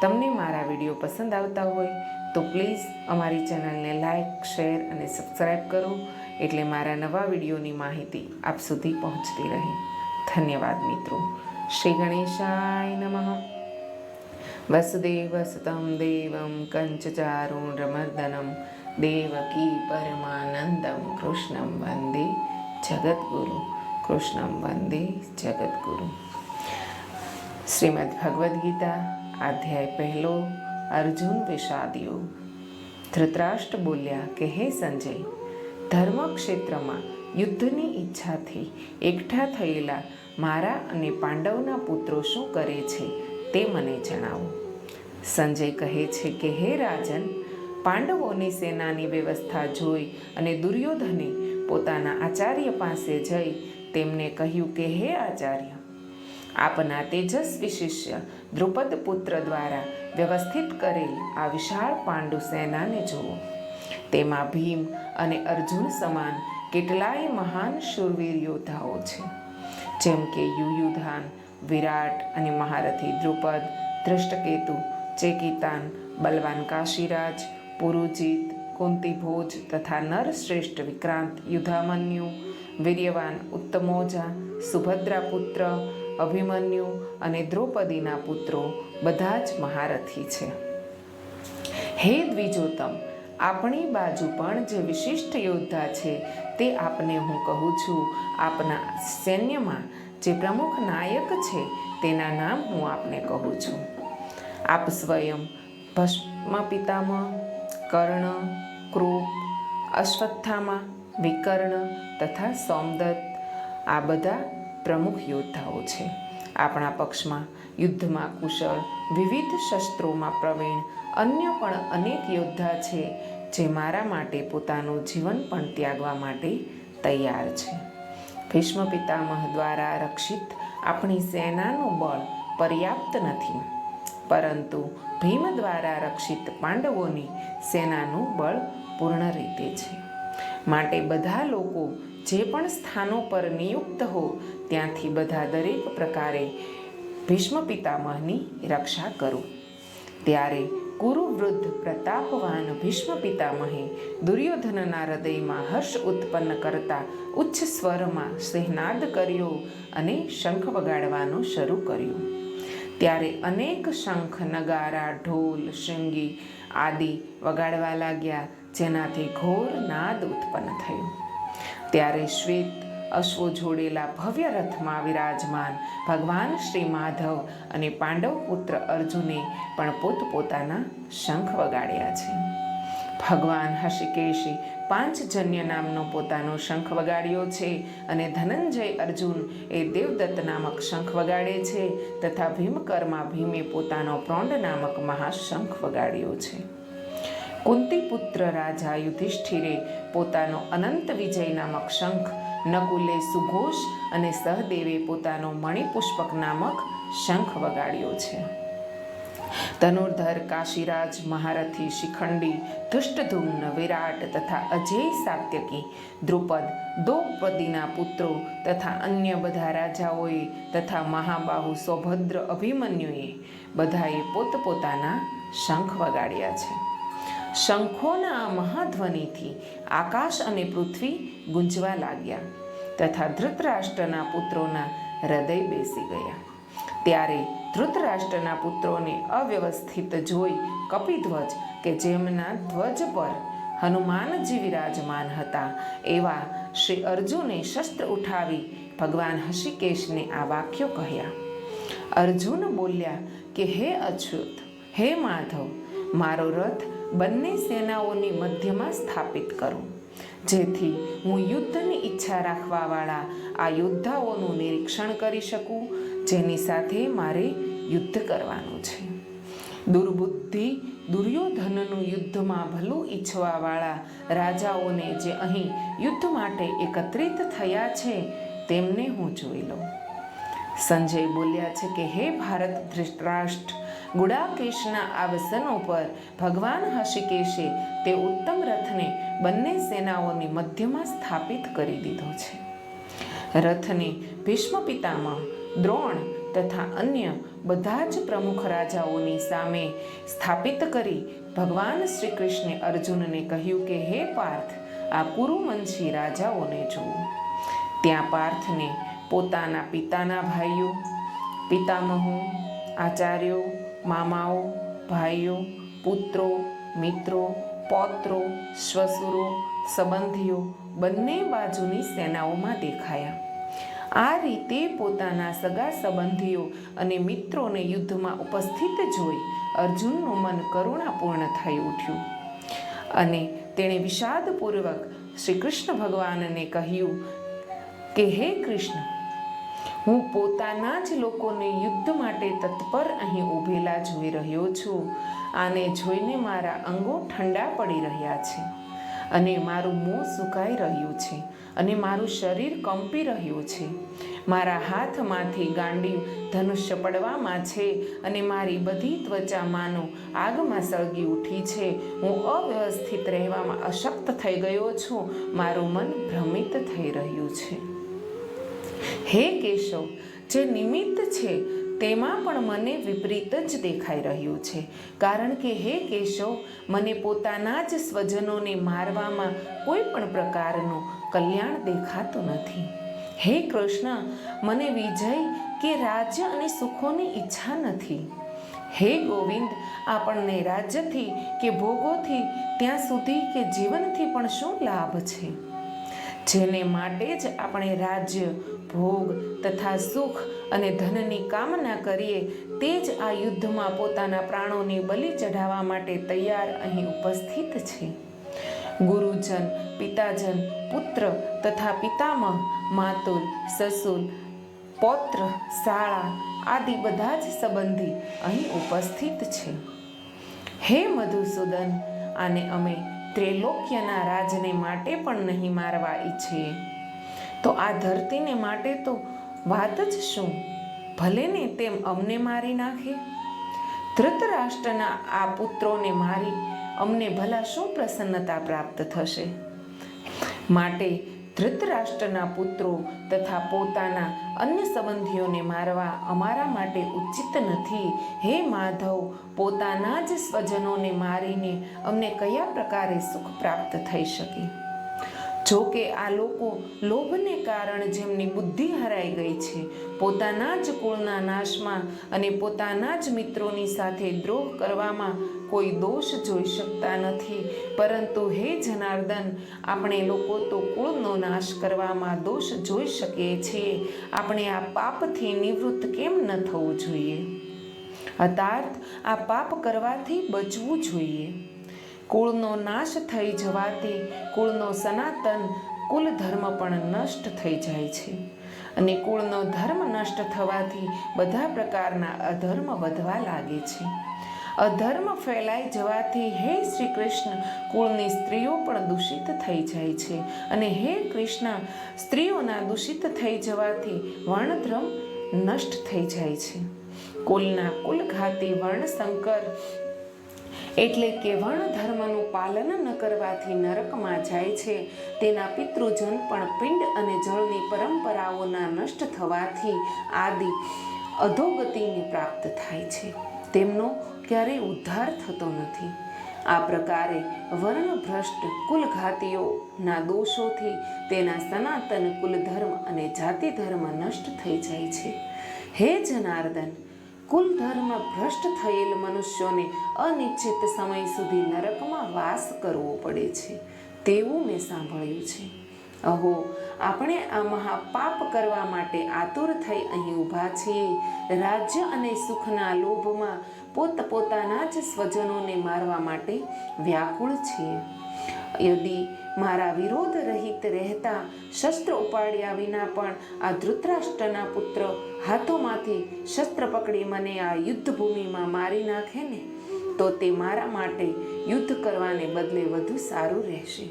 તમને મારા વીડિયો પસંદ આવતા હોય તો પ્લીઝ અમારી ચેનલને લાઇક શેર અને સબસ્ક્રાઈબ કરો એટલે મારા નવા વિડીયોની માહિતી આપ સુધી પહોંચતી રહે. ધન્યવાદ મિત્રો. શ્રી ગણેશાય નમઃ. વસુદેવ સુતમ દેવમ કંચચારુણ્રમર્દનમ દેવકી પરમાનંદમ કૃષ્ણમ વંદે જગદગુરુ. કૃષ્ણમ વંદે જગદગુરુ. શ્રીમદ ભગવદ્ ગીતા અધ્યાય પહેલો, અર્જુન વિષાદયો ધૃતરાષ્ટ્ર બોલ્યા કે, હે સંજય ધર્મ ક્ષેત્રમાં યુદ્ધની ઈચ્છાથી એકઠા થયેલા મારા અને પાંડવના પુત્રો શું કરે છે તે મને જણાવો. સંજય કહે છે કે, હે રાજન, પાંડવોની સેનાની વ્યવસ્થા જોઈ અને દુર્યોધને પોતાના આચાર્ય પાસે જઈ તેમને કહ્યું કે, હે આચાર્ય આપના તેજસ્વી શિષ્ય દ્રુપદ પુત્ર દ્વારા વ્યવસ્થિત કરેલ આ વિશાળ પાંડુ સેનાને જુઓ. તેમાં ભીમ અને અર્જુન સમાન કેટલાય મહાન શૂરવીર યોદ્ધાઓ છે. જેમ કે યુયુધાન, વિરાટ અને મહારથી દ્રુપદ ધૃષ્ટકેતુ ચેકિતાન, બલવાન કાશીરાજ, પુરુજીત, કુંતીભોજ તથા નરશ્રેષ્ઠ વિક્રાંત યુધામન્યુ વીર્યવાન ઉત્તમોજા, સુભદ્રા પુત્ર અભિમન્યુ અને દ્રૌપદીના પુત્રો બધા જ મહારથી છે. હે દ્વિજોતમ, આપણી બાજુ પણ જે વિશિષ્ટ યોદ્ધા છે તે આપને હું કહું છું, આપના સૈન્યમાં જે પ્રમુખ નાયક છે તેના નામ હું આપને કહું છું. આપ સ્વયં ભસ્મ પિતામહ, કર્ણ ક્રૂપ અશ્વત્થામા, વિકર્ણ તથા સોમદત્ત, આ બધા પ્રમુખ યોદ્ધાઓ છે. આપણા પક્ષમાં યુદ્ધમાં કુશળ, વિવિધ શસ્ત્રોમાં પ્રવીણ, અન્ય પણ અનેક યોદ્ધા છે જે મારા માટે પોતાનું જીવન પણ ત્યાગવા માટે તૈયાર છે. ભીષ્મ પિતામહ દ્વારા રક્ષિત આપણી સેનાનું બળ પર્યાપ્ત નથી. પરંતુ ભીમ દ્વારા રક્ષિત પાંડવોની સેનાનું બળ પૂર્ણ રીતે છે. માટે બધા લોકો જે પણ સ્થાનો પર નિયુક્ત હો, ત્યાંથી બધા દરેક પ્રકારે ભીષ્મ પિતામહની રક્ષા કરો. ત્યારે કુરુવૃદ્ધ પ્રતાપવાન ભીષ્મ પિતામહે દુર્યોધનના હૃદયમાં હર્ષ ઉત્પન્ન કરતા ઉચ્ચ સ્વરમાં સિંહનાદ કર્યો અને શંખ વગાડવાનું શરૂ કર્યું. ત્યારે અનેક શંખ, નગારા, ઢોલ, શૃંગી આદિ વગાડવા લાગ્યા, જેનાથી ઘોર નાદ ઉત્પન્ન થયું. ત્યારે શ્વેત અશ્વો જોડેલા ભવ્ય રથમાં વિરાજમાન ભગવાન શ્રી માધવ અને પાંડવ પુત્ર અર્જુને પણ પોતપોતાના શંખ વગાડ્યા છે. ભગવાન હષિકેશી પાંચજન્ય નામનો પોતાનો શંખ વગાડ્યો છે અને ધનંજય અર્જુન એ દેવદત્ત નામક શંખ વગાડે છે તથા ભીમકરમાં ભીમે પોતાનો પ્રોંડ નામક મહાશંખ વગાડ્યો છે. કુંતી પુત્ર રાજા યુધિષ્ઠિરે પોતાનો અનંત વિજય નામક શંખ, નકુલે સુઘોષ અને સહદેવે પોતાનો મણિપુષ્પક નામક શંખ વગાડ્યો છે. ધનુર્ધર, કાશીરાજ, મહારથી, શિખંડી, ધુષ્ટધુમ્ન, વિરાટ તથા અજય સાત્યકી, દ્રુપદ, દ્રૌપદીના પુત્રો તથા અન્ય બધા રાજાઓએ તથા મહાબાહુ સૌભદ્ર અભિમન્યુએ બધાએ પોતપોતાના શંખ વગાડ્યા છે. શંખોના આ મહાધ્વનિથી આકાશ અને પૃથ્વી ગુંજવા લાગ્યા તથા ધૃતરાષ્ટ્રના પુત્રોના હૃદય બેસી ગયા. ત્યારે ધૃતરાષ્ટ્રના પુત્રોને અવ્યવસ્થિત જોઈ કપિધ્વજ કે જેમના ધ્વજ પર હનુમાનજી વિરાજમાન હતા એવા શ્રી અર્જુને શસ્ત્ર ઉઠાવી ભગવાન હશિકેશને આ વાક્યો કહ્યા. અર્જુન બોલ્યા કે, હે અચ્યુત, હે માધવ, મારો રથ બંને સેનાઓની મધ્યમાં સ્થાપિત કરું. જેથી હું યુદ્ધની ઈચ્છા રાખવાવાળા આ યોદ્ધાઓનું નિરીક્ષણ કરી શકું, જેની સાથે મારે યુદ્ધ કરવાનું છે. દુર્બુદ્ધિ દુર્યોધનનું યુદ્ધમાં ભલું ઈચ્છવાવાળા રાજાઓને જે અહીં યુદ્ધ માટે એકત્રિત થયા છે, તેમને હું જોઈ લઉં. સંજય બોલ્યા છે કે, હે ભારત ધૃતરાષ્ટ્ર ગુડાકેશના આ વસનો પર ભગવાન હશિકેશે તે ઉત્તમ રથને બંને સેનાઓની મધ્યમાં સ્થાપિત કરી દીધો છે. રથને ભીષ્મ પિતામહ દ્રોણ તથા અન્ય બધા જ પ્રમુખ રાજાઓની સામે સ્થાપિત કરી ભગવાન શ્રી કૃષ્ણે અર્જુનને કહ્યું કે, હે પાર્થ, આ કુરુમંશી રાજાઓને જુઓ. ત્યાં પાર્થને પોતાના પિતાના ભાઈઓ, પિતામહો, આચાર્યો મામાઓ, ભાઈઓ, પુત્રો, મિત્રો, પૌત્રો, શ્વસુરો, સંબંધીઓ બંને બાજુની સેનાઓમાં દેખાયા. આ રીતે પોતાના સગા સંબંધીઓ અને મિત્રોને યુદ્ધમાં ઉપસ્થિત જોઈ અર્જુનનું મન કરુણાપૂર્ણ થઈ ઉઠ્યું. અને તેણે વિષાદપૂર્વક શ્રી કૃષ્ણ ભગવાનને કહ્યું કે, હે કૃષ્ણ હું પોતાના જ લોકોને યુદ્ધ માટે તત્પર અહીં ઊભેલા જોઈ રહ્યો છું. આને જોઈને મારા અંગો ઠંડા પડી રહ્યા છે અને મારું મોં સુકાઈ રહ્યું છે અને મારું શરીર કંપી રહ્યું છે. મારા હાથમાંથી ગાંડી ધનુષ્ય પડવામાં છે અને મારી બધી ત્વચા માનો આગમાં સળગી ઉઠી છે. હું અવ્યવસ્થિત રહેવામાં અશક્ત થઈ ગયો છું. મારું મન ભ્રમિત થઈ રહ્યું છે. હે કેશવ, જે નિમિત્ત છે, તેમાં પણ મને વિપરીત જ દેખાઈ રહ્યું છે. કારણ કે હે કેશવ, મને પોતાના જ સ્વજનોને મારવામાં કોઈ પણ પ્રકારનું કલ્યાણ દેખાતું નથી. હે કૃષ્ણ, મને વિજય કે રાજ્ય અને સુખોની ઈચ્છા નથી. હે ગોવિંદ, આપણને રાજ્યથી કે ભોગોથી, ત્યાં સુધી કે જીવનથી પણ શું લાભ છે? જેને માટે જ આપણે રાજ્ય, ભોગ તથા સુખ અને ધનની કામના કરીએ, તે જ આ યુદ્ધમાં પોતાના પ્રાણોની બલિ ચઢાવવા માટે તૈયાર અહીં ઉપસ્થિત છે. ગુરુજન, પિતાજન, પુત્ર તથા પિતામહ, માતુલ, સસુલ, પૌત્ર, શાળા આદિ બધા જ સંબંધી અહીં ઉપસ્થિત છે. હે મધુસૂદન, આને અમે ત્રિલોક્યના રાજને માટે પણ નહીં મારવા ઈચ્છીએ તો આ ધરતીને માટે તો વાત જ શું? ભલે ને તેમ અમને મારી નાખે. ધૃતરાષ્ટ્રના આ પુત્રોને મારી અમને ભલા શું પ્રસન્નતા પ્રાપ્ત થશે? માટે ધૃતરાષ્ટ્રના પુત્રો તથા પોતાના અન્ય સંબંધીઓને મારવા અમારા માટે ઉચિત નથી. હે માધવ, પોતાના જ સ્વજનોને મારીને અમને કયા પ્રકારે સુખ પ્રાપ્ત થઈ શકે? જો કે આ લોકો લોભને કારણે જેમની બુદ્ધિ હરાઈ ગઈ છે, પોતાના જ કુળના નાશમાં અને પોતાના જ મિત્રોની સાથે દ્રોહ કરવામાં કોઈ દોષ જોઈ શકતા નથી. પરંતુ હે જનાર્દન, આપણે લોકો તો કુળનો નાશ કરવામાં દોષ જોઈ શકીએ છીએ. આપણે આ પાપથી નિવૃત્ત કેમ ન થવું જોઈએ? અર્થાત, આ પાપ કરવાથી બચવું જોઈએ. કુળનો નાશ થઈ જવાથી કુળનો સનાતન કુલ ધર્મ પણ નષ્ટ થઈ જાય છે. અને કુળનો ધર્મ નષ્ટ થવાથી બધા પ્રકારના અધર્મ વધવા લાગે છે. અધર્મ ફેલાઈ જવાથી હે શ્રી કૃષ્ણ કુળની સ્ત્રીઓ પણ દૂષિત થઈ જાય છે. અને હે કૃષ્ણ, સ્ત્રીઓના દૂષિત થઈ જવાથી વર્ણધર્મ નષ્ટ થઈ જાય છે. કુલના કુલઘાતી વર્ણશંકર એટલે કે વર્ણ ધર્મનું પાલન ન કરવાથી નરકમાં જાય છે. તેના પિતૃજન પણ પિંડ અને જળની પરંપરાઓના નષ્ટ થવાથી આદિ અધોગતિને પ્રાપ્ત થાય છે. તેમનો ક્યારેય ઉદ્ધાર થતો નથી. આ પ્રકારે વર્ણભ્રષ્ટ કુલઘાતીઓના દોષોથી તેના સનાતન કુલધર્મ અને જાતિ ધર્મ નષ્ટ થઈ જાય છે. હે જનાર્દન કુલ ધર્મ ભ્રષ્ટ થયેલ મનુષ્યોને અનિશ્ચિત સમય સુધી નરકમાં વાસ કરવો પડે છે. તેવું મેં સાંભળ્યું છે. અહો, આપણે આ મહાપાપ કરવા માટે આતુર થઈ અહીં ઊભા છીએ. રાજ્ય અને સુખના લોભમાં પોતપોતાના જ સ્વજનોને મારવા માટે વ્યાકુળ છીએ. યદી મારા વિરોધ રહિત રહેતા શસ્ત્ર ઉપાડ્યા વિના પણ આ ધૃતરાષ્ટ્રના પુત્ર હાથોમાંથી શસ્ત્ર પકડી મને આ યુદ્ધ ભૂમિમાં મારી નાખે ને? તો તે મારા માટે યુદ્ધ કરવાને બદલે વધુ સારું રહેશે.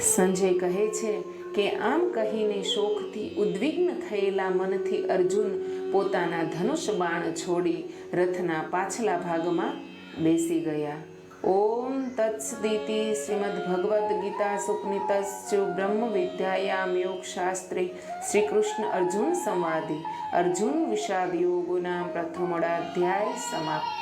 સંજય કહે છે કે આમ કહીને શોકથી ઉદ્વિગ્ન થયેલા મનથી અર્જુન પોતાના ધનુષ બાણ છોડી રથના પાછલા ભાગમાં બેસી ગયા. ઓમ તત્સદિતિ શ્રીમદ ભગવદ્ ગીતા સુપનિતસ્યુ બ્રહ્મ વિદ્યાયામ યોગ શાસ્ત્રે શ્રી કૃષ્ણ અર્જુન સંવાદી અર્જુન વિષાદ યોગોના પ્રથમોડાધ્યાય સમાપ્ત